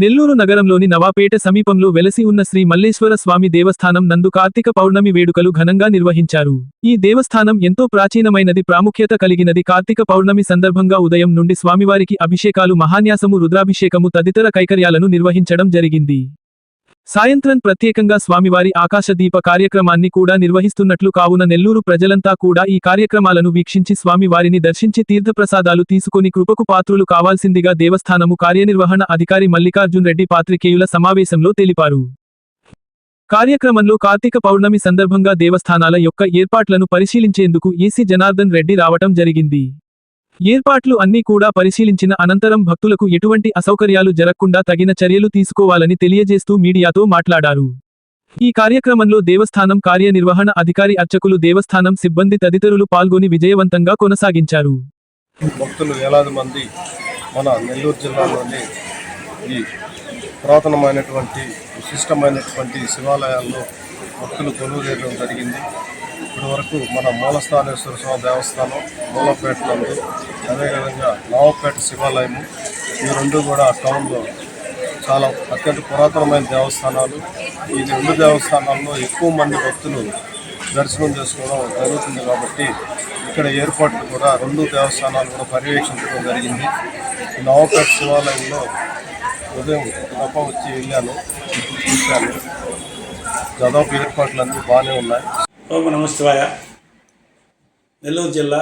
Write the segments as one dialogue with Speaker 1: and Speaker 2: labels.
Speaker 1: నెల్లూరు నగరంలోని నవాపేట సమీపంలో వెలసి ఉన్న శ్రీ మల్లేశ్వర స్వామి దేవస్థానం నందు కార్తీక పౌర్ణమి వేడుకలు ఘనంగా నిర్వహించారు. ఈ దేవస్థానం ఎంతో ప్రాచీనమైనది ప్రాముఖ్యత కలిగినది కార్తీక పౌర్ణమి సందర్భంగా ఉదయం నుండి స్వామివారికి అభిషేకాలు మహాన్యాసము రుద్రాభిషేకము తదితర కైకర్యాలను నిర్వహించడం జరిగింది. సాయంత్రం ప్రత్యేకంగా స్వామివారి ఆకాశదీప కార్యక్రమాన్ని కూడా నిర్వహిస్తున్నట్లు కావున నెల్లూరు ప్రజలంతా కూడా ఈ కార్యక్రమాలను వీక్షించి స్వామివారిని దర్శించి తీర్థప్రసాదాలు తీసుకుని కృపకు పాత్రులు కావాల్సిందిగా దేవస్థానము కార్యనిర్వహణ అధికారి మల్లికార్జున్ రెడ్డి పాత్రికేయుల సమావేశంలో తెలిపారు. కార్యక్రమంలో కార్తీక పౌర్ణమి సందర్భంగా దేవస్థానాల యొక్క ఏర్పాట్లను పరిశీలించేందుకు ఏసీ జనార్దన్ రెడ్డి రావటం జరిగింది. ఏర్పాట్లు అన్నీ కూడా పరిశీలించిన అనంతరం భక్తులకు ఎటువంటి అసౌకర్యాలు జరగకుండా తగిన చర్యలు తీసుకోవాలని తెలియజేస్తూ మీడియాతో మాట్లాడారు. ఈ కార్యక్రమంలో దేవస్థానం కార్యనిర్వహణ అధికారి అర్చకులు దేవస్థానం సిబ్బంది తదితరులు పాల్గొని విజయవంతంగా కొనసాగించారు.
Speaker 2: భక్తులు వేలాది మంది మన నెల్లూరు జిల్లాలోని ఈ పురాతనమైనటువంటి విశిష్టమైనటువంటి శివాలయాల్లో భక్తులు కొలువు జరిగింది. ఇప్పటి వరకు మన మూలస్థానేశ్వర స్వామి దేవస్థానం మూలపేట అదేవిధంగా నావపేట శివాలయము ఈ రెండు కూడా టౌన్లో చాలా అత్యంత పురాతనమైన దేవస్థానాలు. ఈ రెండు దేవస్థానాల్లో ఎక్కువ మంది భక్తులు దర్శనం చేసుకోవడం జరుగుతుంది కాబట్టి ఇక్కడ ఏర్పాట్లు కూడా రెండు దేవస్థానాలు కూడా పర్యవేక్షించడం జరిగింది. ఈ శివాలయంలో ఉదయం గొప్ప వచ్చి వెళ్ళాను. చూశాను. దాదాపు ఏర్పాట్లన్నీ బాగానే ఉన్నాయి.
Speaker 3: ఓం నమస్తే నెల్లూరు జిల్లా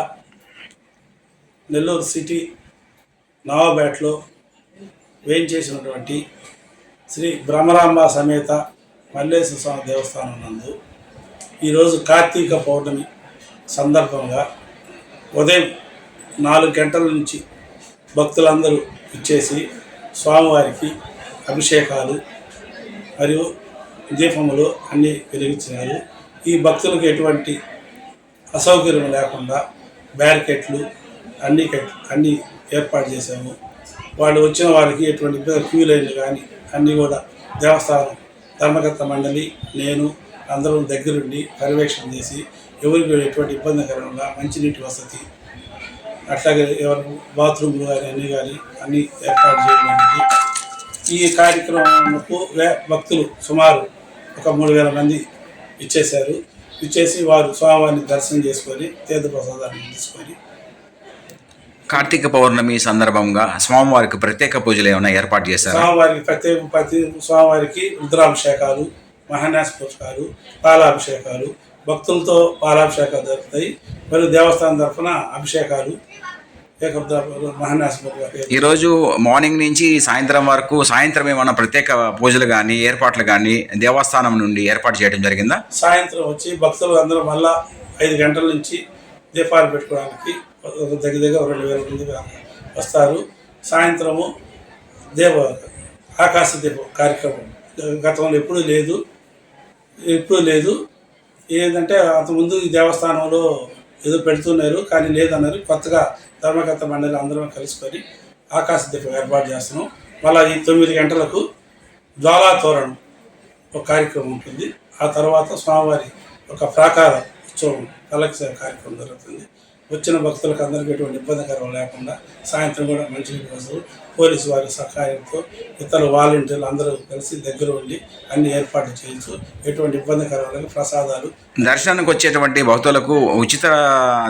Speaker 3: నెల్లూరు సిటీ నవాబేటలో వేయించేసినటువంటి శ్రీ బ్రహ్మరాంబ సమేత మల్లేశ్వర స్వామి దేవస్థానం నందు ఈరోజు కార్తీక పౌర్ణమి సందర్భంగా ఉదయం నాలుగు గంటల నుంచి భక్తులందరూ ఇచ్చేసి స్వామివారికి అభిషేకాలు మరియు దీపములు అన్నీ వెలిగించినారు. ఈ భక్తులకు ఎటువంటి అసౌకర్యం లేకుండా బ్యారికెట్లు అన్ని కట్ అన్నీ ఏర్పాటు చేశాము. వాళ్ళు వచ్చిన వారికి ఎటువంటి క్యూ లైన్లు కానీ అన్నీ కూడా దేవస్థానం ధర్మకర్త మండలి నేను అందరం దగ్గరుండి పర్యవేక్షణ చేసి ఎవరికి ఎటువంటి ఇబ్బంది కలగకుండా మంచినీటి వసతి అట్లాగే ఎవరు బాత్రూమ్లు కానీ అన్నీ కానీ అన్నీ ఏర్పాటు చేయడానికి ఈ కార్యక్రమంకు వే- భక్తులు సుమారు ఒక మూడు వేల మంది ఇచ్చేశారు. ఇచ్చేసి వారు స్వామివారిని దర్శనం చేసుకొని తీర్థప్రసాదాన్ని తీసుకొని
Speaker 4: కార్తీక పౌర్ణమి సందర్భంగా స్వామివారికి ప్రత్యేక పూజలు ఏమైనా ఏర్పాటు చేశారా?
Speaker 3: స్వామివారికి ప్రత్యేక ప్రతి స్వామివారికి రుద్రాభిషేకాలు మహాన్యాస పుష్పాలు పాలాభిషేకాలు భక్తులతో పాలాభిషేకాలు జరుగుతాయి. మరియు దేవస్థానం తరఫున అభిషేకాలు
Speaker 4: ఈరోజు మార్నింగ్ నుంచి సాయంత్రం వరకు సాయంత్రం ఏమైనా ప్రత్యేక పూజలు కానీ ఏర్పాట్లు కానీ దేవస్థానం నుండి ఏర్పాటు చేయడం జరిగిందా?
Speaker 3: సాయంత్రం వచ్చి భక్తులు అందరూ మళ్ళా ఐదు గంటల నుంచి దీపాలు పెట్టుకోవడానికి దగ్గర దగ్గర రెండు వేల మంది వస్తారు. సాయంత్రము దేవ ఆకాశ దీపం కార్యక్రమం. గతంలో ఎప్పుడూ లేదు ఎప్పుడూ లేదు. ఏంటంటే అంతకుముందు ఈ దేవస్థానంలో పెడుతున్నారు కానీ లేదన్నారు. కొత్తగా ధర్మకర్త మండలి అందరం కలుసుకొని ఆకాశ దీపం ఏర్పాటు చేస్తున్నాం. మళ్ళీ ఈ తొమ్మిది గంటలకు జ్వాలా తోరణం ఒక కార్యక్రమం ఉంటుంది. ఆ తర్వాత స్వామివారి ఒక ప్రాకార ఉత్సవం కలెక్షన్ కార్యక్రమం జరుగుతుంది. వచ్చిన భక్తులకు అందరికీ ఎటువంటి ఇబ్బందికరం లేకుండా సాయంత్రం కూడా మంచినీటి వసతులు పోలీసు వారి సహాయంతో ఇతర వాలంటీర్లు అందరూ కలిసి దగ్గర ఉండి అన్ని ఏర్పాట్లు చేయొచ్చు ఎటువంటి ఇబ్బందికరం ప్రసాదాలు
Speaker 4: దర్శనానికి వచ్చేటువంటి భక్తులకు ఉచిత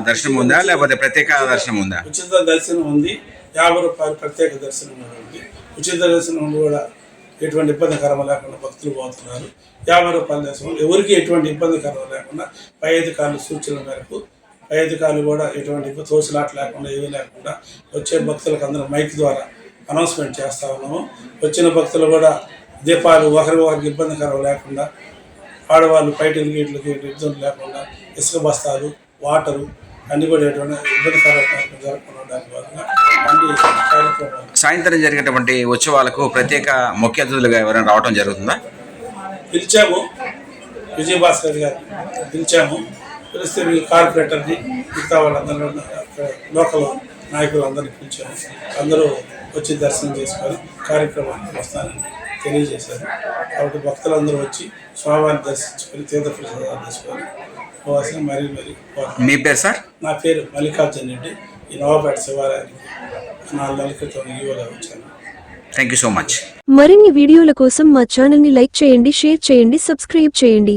Speaker 4: దర్శనం ఉందా? లేకపోతే ప్రత్యేక దర్శనం ఉందా?
Speaker 3: ఉచిత దర్శనం ఉంది. యాభై రూపాయలు ప్రత్యేక దర్శనం కూడా ఉంది. ఉచిత దర్శనం కూడా ఎటువంటి ఇబ్బందికరం లేకుండా భక్తులు పోతున్నారు. యాభై రూపాయల దర్శనం ఎవరికి ఎటువంటి ఇబ్బందికరం లేకుండా పై అధికారుల సూచనల మేరకు అధికారులు కూడా ఎటువంటి ఇబ్బంది తోసులాట లేకుండా ఏమీ లేకుండా వచ్చే భక్తులకు అందరూ మైక్ ద్వారా అనౌన్స్మెంట్ చేస్తా ఉన్నాము. వచ్చిన భక్తులు కూడా దీపాలు ఒకరి ఒకరికి ఇబ్బందికరం లేకుండా ఆడవాళ్ళు బయటకి గీట్లకి ఇబ్బంది లేకుండా ఇసుక బస్తాలు వాటరు అన్ని కూడా కార్యక్రమాలు
Speaker 4: సాయంత్రం జరిగేటువంటి ఉత్సవాలకు ప్రత్యేక ముఖ్య అతిథులుగా ఎవరైనా రావడం జరుగుతుందా?
Speaker 3: పిలిచాము. విజయభాస్కర్ గారు పిలిచాము. పిలిస్తే మీ కార్పొరేటర్ని మిగతా వాళ్ళందరూ లోకల్ నాయకులందరినీ పిలిచాము అందరూ వచ్చి దర్శనం చేసుకొని కార్యక్రమానికి వస్తానని తెలియజేశారు. కాబట్టి భక్తులందరూ వచ్చి స్వామివారిని దర్శించుకొని తీర్థప్రసాదాలు తీసుకొని పోవాల్సిన మరీ మరీ.
Speaker 4: మీ పేరు సార్?
Speaker 3: నా పేరు మల్లికార్జున్ రెడ్డి. ఈ నవాపేట శివాలయానికి నాలుగు నెలల క్రితం ఈవోగా వచ్చాను.
Speaker 4: థ్యాంక్ యూ సో మచ్
Speaker 5: మరిన్ని వీడియోల కోసం మా ఛానల్ని లైక్ చేయండి షేర్ చేయండి సబ్స్క్రైబ్ చేయండి.